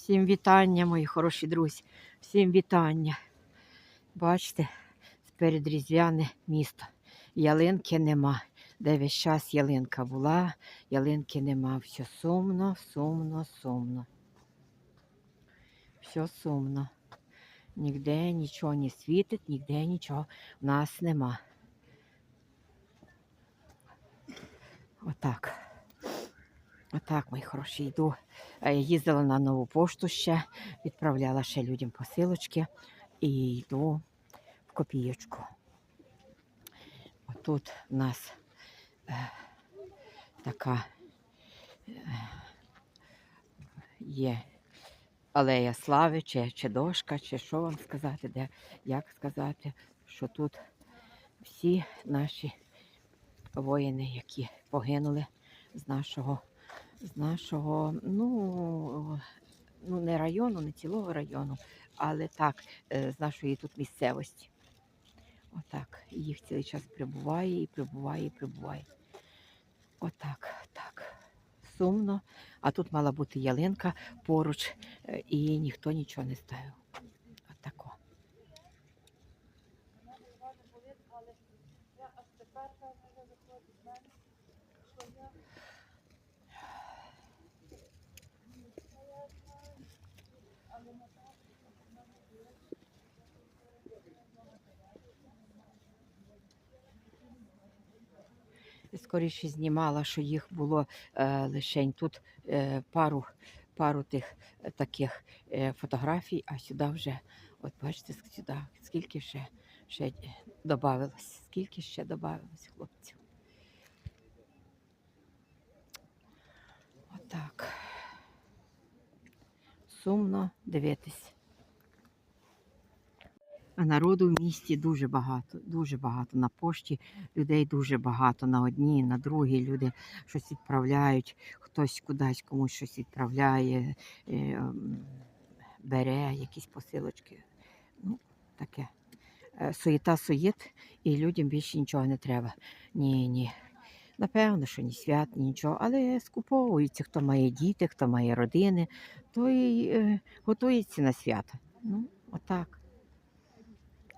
Всім вітання, мої хороші друзі. Всім вітання. Бачите, сперед різдвяне місто. Ялинки нема. Де весь час ялинка була, ялинки нема. Все сумно, сумно, сумно. Все сумно. Ніде нічого не світить, ніде нічого в нас нема. Отак. Отак, мої хороші, йду. Е, Їздила на нову пошту ще, відправляла ще людям посилочки і йду в копієчку. Отут у нас е, така е, є алея слави, чи, чи дошка, чи що вам сказати, де, як сказати, що тут всі наші воїни, які погинули з нашого з нашого, ну, ну не району, не цілого району, але так, е, з нашої тут місцевості. Отак. Їх цілий час прибуває і прибуває, і прибуває. Отак, так. Сумно. А тут мала бути ялинка поруч, е, і ніхто нічого не ставив. Отако. Скоріше знімала, що їх було е, лишень тут е, пару, пару тих е, таких е, фотографій, а сюди вже, от бачите, сюди, скільки ще, ще додавалось, скільки ще додавалось хлопців. Отак. Сумно дивитись. А народу в місті дуже багато, дуже багато. На пошті людей дуже багато. На одній, на другій люди щось відправляють, хтось кудись комусь щось відправляє, е, бере якісь посилочки. Ну, таке. Е, Суєта суєт, і людям більше нічого не треба. Ні, ні. Напевно, що ні свят, ні нічого, але скуповуються, хто має діти, хто має родини, той е, готується на свято. Ну, отак.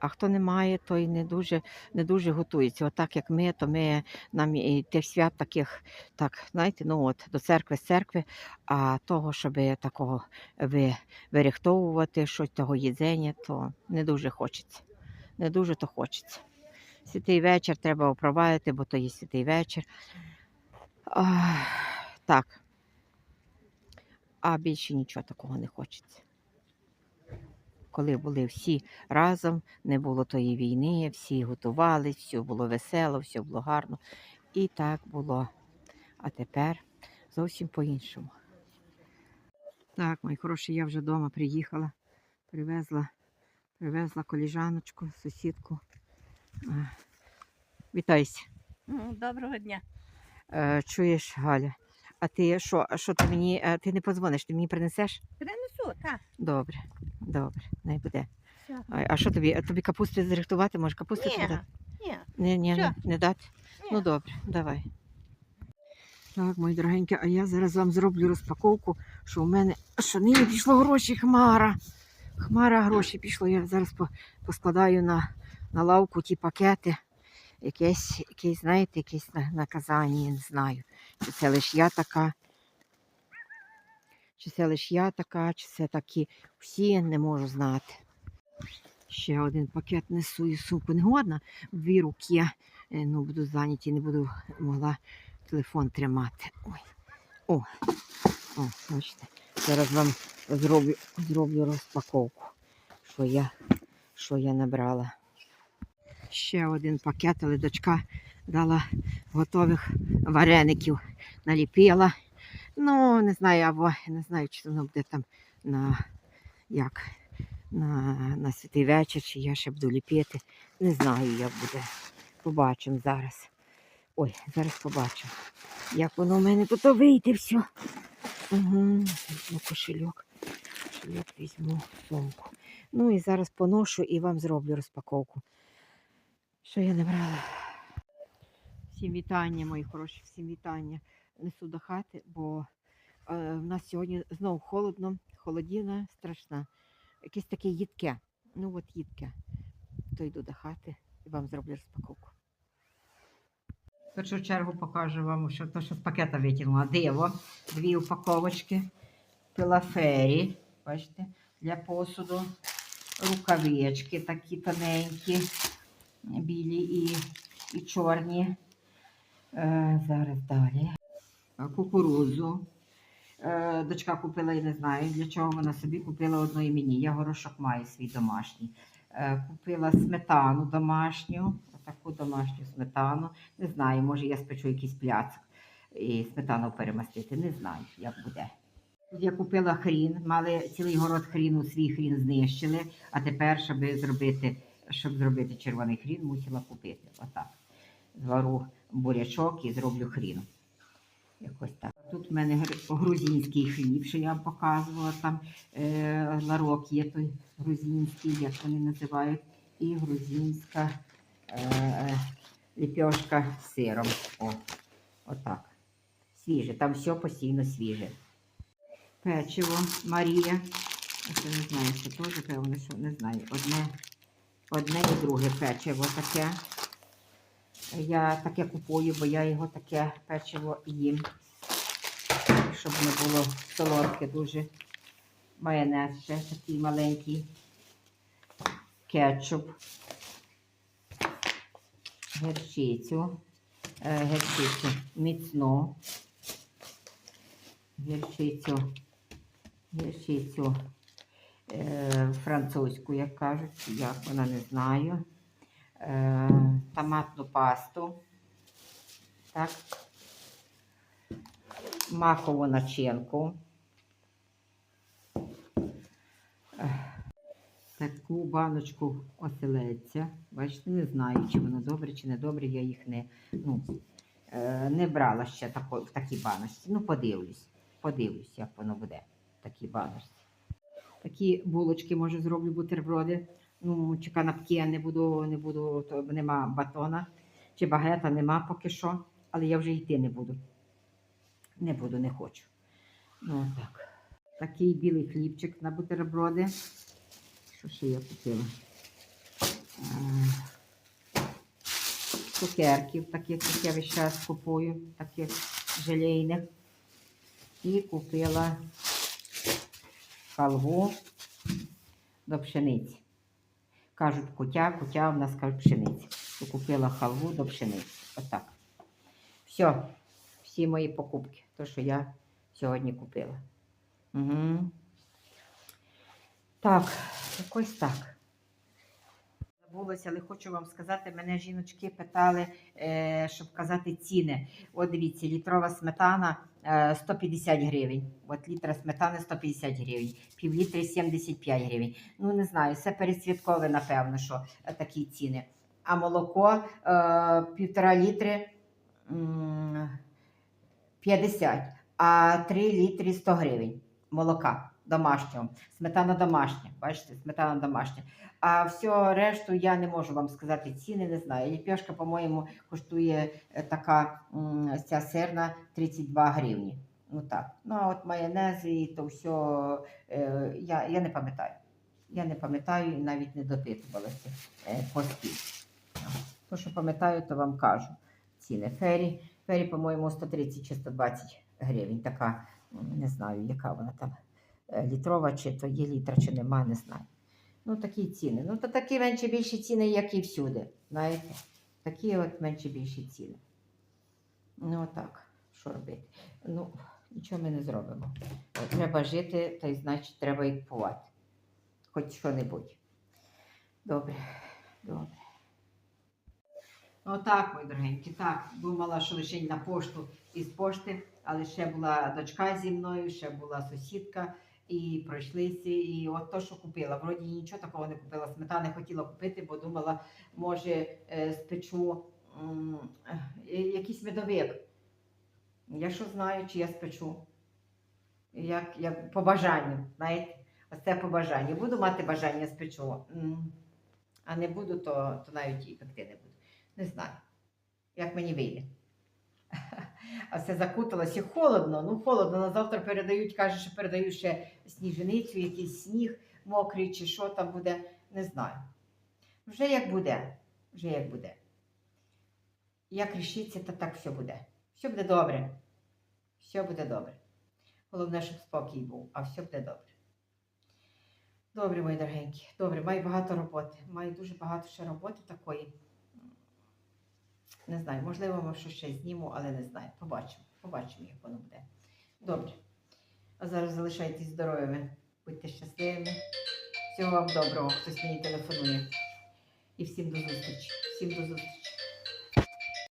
А хто не має, той не дуже, не дуже готується. Отак як ми, то ми нам і тих свят таких, так, знаєте, ну от до церкви з церкви, а того, щоб такого ви, вирихтовувати, щось того їдзення, то не дуже хочеться. Не дуже то хочеться. Святий вечір треба опровадити, бо то є святий вечір. А, так. А більше нічого такого не хочеться коли були всі разом, не було тої війни, всі готувались, все було весело, все було гарно. І так було. А тепер зовсім по-іншому. Так, мої хороші, я вже вдома приїхала, привезла, привезла коліжаночку, сусідку. Вітайся. Ну, Доброго дня. Е, Чуєш, Галя? А ти що, що ти мені? е, Ти не подзвониш, ти мені принесеш? Принесу, так. Добре, добре, най буде. Все. А, а що тобі? А тобі капусти зрихтувати? Може капусти Ні, дати? ні, Ні, ні, не, Що? не дати? Ну добре, давай. Так, мої дорогенькі, а я зараз вам зроблю розпаковку, що у мене що нині пішло гроші, хмара. Хмара гроші пішло. Я зараз по- поскладаю на, на лавку ті пакети. Якесь, якесь, знаєте, якесь на- наказання, я не знаю. Чи це лише я така, чи це лише я така, чи це такі всі, не можу знати. Ще один пакет несу і сумку не годна. Дві руки е, ну, буду зайняті, не буду могла телефон тримати. Ой. О, о, бачите. Зараз вам зроблю, зроблю розпаковку, що я, що я набрала. Ще один пакет, але дочка дала готових вареників, наліпила. Ну, не знаю, або не знаю, чи воно буде там на як на, на святий вечір, чи я ще буду ліпити. Не знаю, як буде. Побачимо зараз. Ой, зараз побачимо. Як воно в мене тут вийде все. Угу. Кошельок. Кошельок візьму сумку. Ну і зараз поношу і вам зроблю розпаковку. Що я не брала? Всім вітання, мої хороші, всім вітання. Несу до хати, бо Е, в нас сьогодні знову холодно, холодіна страшна. Якесь таке їдке. Ну от їдке. То йду до хати і вам зроблю розпаковку. В першу чергу покажу вам, що то, що з пакета витягнула. Диво, дві упаковочки, пилафері, бачите, для посуду, рукавички такі тоненькі, білі і, і чорні. Е, зараз далі. Е, Кукурудзу. Е, дочка купила, я не знаю, для чого вона собі купила одно і мені. Я горошок маю свій домашній. Е, купила сметану домашню, таку домашню сметану. Не знаю, може я спечу якийсь пляцок і сметану перемастити. Не знаю, як буде. Тут я купила хрін, мали цілий город хріну, свій хрін знищили, а тепер, щоб зробити, щоб зробити червоний хрін, мусила купити. Отак. Звару бурячок і зроблю хрін. Якось так. Тут в мене гр- грузинський хліб, що я показувала. Там е, ларок є той грузинський, як вони називають, і грузинська е, ліпьошка з сиром. О, отак. Свіже, там все постійно свіже. Печиво Марія. Оце не знаю, що теж, певно, що не знаю. Одне, одне і друге печиво таке. Я таке купую, бо я його таке печиво їм. Щоб не було солодке дуже. Майонез ще такий маленький. Кетчуп. Гірчицю. Е, Гірчицю міцну. Гірчицю. Гірчицю е, французьку, як кажуть, як вона не знаю. Е, томатну пасту. Так. Макову начинку. Таку баночку оселедця. Бачите, не знаю, чи воно добре, чи не добре, я їх не, ну, е, не брала ще тако, в такій баночці. Ну, подивлюсь. Подивлюсь, як воно буде в такій баночці. Такі булочки, може, зроблю бутерброди. Ну, чи канапки не буду, не буду, то нема батона, чи багета нема поки що, але я вже йти не буду. Не буду, не хочу. Ну, так. Такий білий хлібчик на бутерброди. Що ще я купила? Е, Цукерків, таких, як я весь час купую, таких желейних. І купила халву до пшениці. Кажуть кутя, кутя в нас кажуть пшениці. Купила халву до пшениці. Отак. Все, всі мої покупки, то, що я сьогодні купила. Угу. Так, якось так. Забулася, але хочу вам сказати, мене жіночки питали, е, щоб казати ціни. От дивіться, літрова сметана е, 150 гривень. От літра сметани 150 гривень, пів літри 75 гривень. Ну, не знаю, це пересвяткове, напевно, що е, такі ціни. А молоко е, півтора літри м, 50, а 3 літри 100 гривень молока домашнього. Сметана домашня, бачите, сметана домашня. А все решту я не можу вам сказати ціни, не знаю. Ліпешка, по-моєму, коштує е, така ця сирна 32 гривні. Ну так. Ну а от майонези і то все я, я не пам'ятаю. Я не пам'ятаю і навіть не допитувалася е, по скільки. То, що пам'ятаю, то вам кажу. Ціни. Фері, фері, по-моєму, 130 чи 120 гривень. Така, не знаю, яка вона там літрова, чи то є літра, чи нема, не знаю. Ну, такі ціни. Ну, то такі менше більші ціни, як і всюди. Знаєте? Такі от менше більші ціни. Ну, отак. Що робити? Ну, нічого ми не зробимо. Е, Треба жити, та й значить треба і купувати. Хоч що-небудь. Добре, добре. Отак, мої дорогенькі, так. Думала, що лише на пошту із пошти, але ще була дочка зі мною, ще була сусідка, і пройшлися. І от то, що купила. Вроді нічого такого не купила. Сметани хотіла купити, бо думала, може, е, спечу е, якийсь медовик. Я що знаю, чи я спечу. Як, як по бажанню, знаєте, оце по бажанню. Буду мати бажання спечу. А не буду, то, то навіть і пекти не буду. Не знаю, як мені вийде. А все закуталось і холодно. Ну, холодно. На завтра передають, каже, що передають ще сніженицю, якийсь сніг мокрий чи що там буде, не знаю. Вже як буде, вже як буде. Як рішиться, то так все буде. Все буде добре. Все буде добре. Головне, щоб спокій був, а все буде добре. Добре, мої дорогенькі, добре, маю багато роботи. Маю дуже багато ще роботи такої. Не знаю, можливо, ми щось ще зніму, але не знаю. Побачимо. Побачимо, як воно буде. Добре. А зараз залишайтесь здоровими, будьте щасливими. Всього вам доброго, хтось мені телефонує. І всім до зустрічі. Всім до зустрічі.